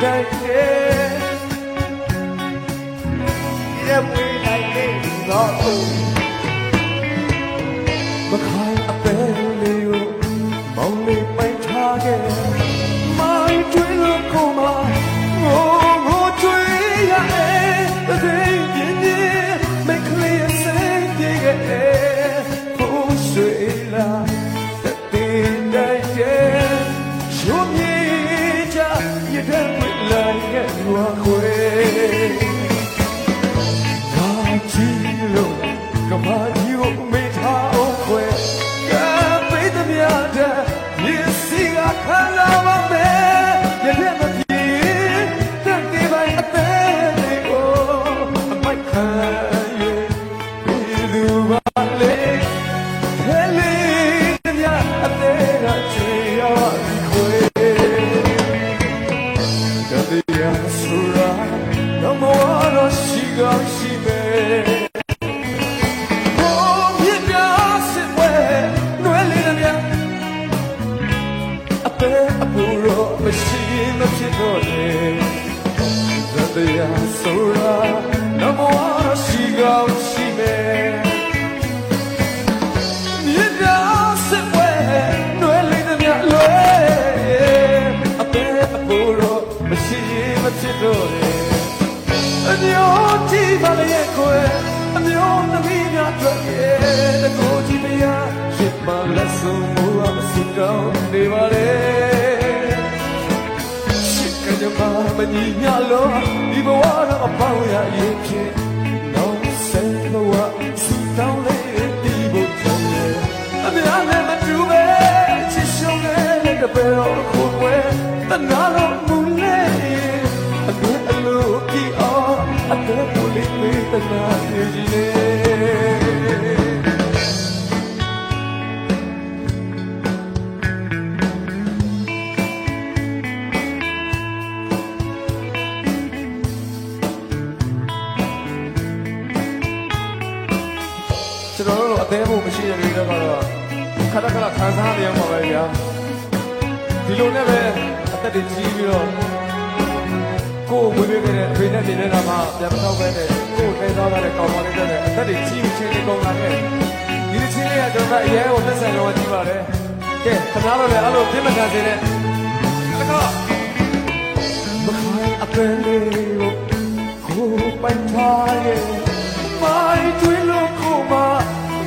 感觉也 chết. Namara şiga şibe O bir gasi we မျိုးကြီးပါလေခွဲအမျိုးသမီးများတွေ့ရဲ့တကိုကြီးမရရှစ်မလက်ဆုံးမူအမစကောင်းနေပါလေရှစ်ကကြမှာမညီညလို့ဒီဘဝတော့အပေါင်းရရင်ဖြစ်နောက်ဆက်ဘဝစူတောင်းလေးဒီဘုရားအများနဲ့မတူပဲချစ်ရှုံးတဲ့တပည့်တော် ကြီးလေကျွန်တော်တို့အသေးဖို့မရှိတဲ့တွေတော့ကတော့ခက်ခက်ခံစားနေရမှာပဲဗျာဒီလိုနဲ့ပဲအသက်တွေကြီးပြီးတော့ကိုယ်ဝေပေးခဲ့တဲ့အဖေနဲ့နေနေတာမှပြန်မတော့ပဲနဲ့ ကိုယ်ထိန်းသားတဲ့ကောင်မလေးတဲ့အသက်တွေကြီးပြီးချင်းနေကုန်လာခဲ့ဒီတစ်ချင်းလေးကကျွန်တော်အရေးကိုသက်ဆိုင်တော့ကြည့်ပါတယ်ကဲခင်ဗျားတို့လည်းအဲ့လိုပြင်းမခံစေနဲ့တကောမခိုင်အပင်လေးကိုကိုယ်ပိုင်ထားရဲ့မိုင်းတွင်လို့ကိုမ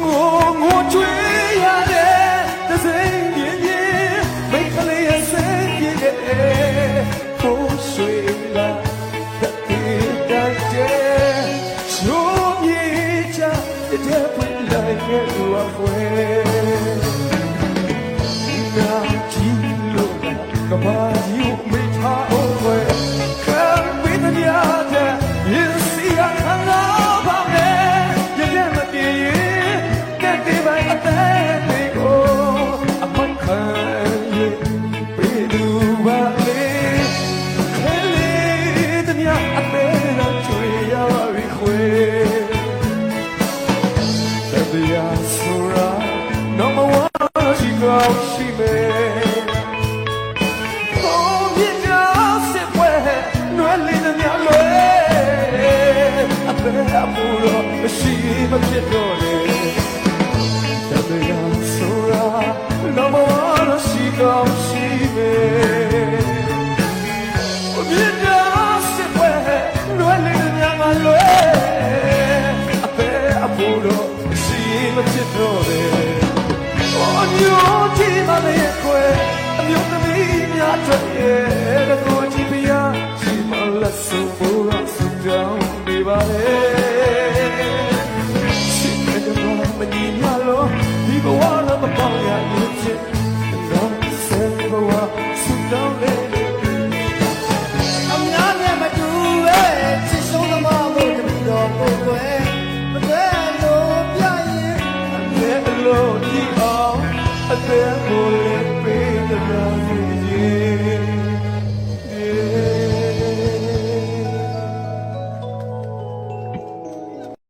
ငိုငိုကြွေးရတယ် ပွင့်လိုက်ရဲ့ဝါခွဲနာကြည့် a te apuro she ma chiedone Sabia sura number one she go she me Oh mi grazie pue no è lì da mia lue a te apuro she ma chiedone အမျိုးကြီးမလေးခွဲအမျိုးသမီးများထွက်ရဲ့ အမြဲ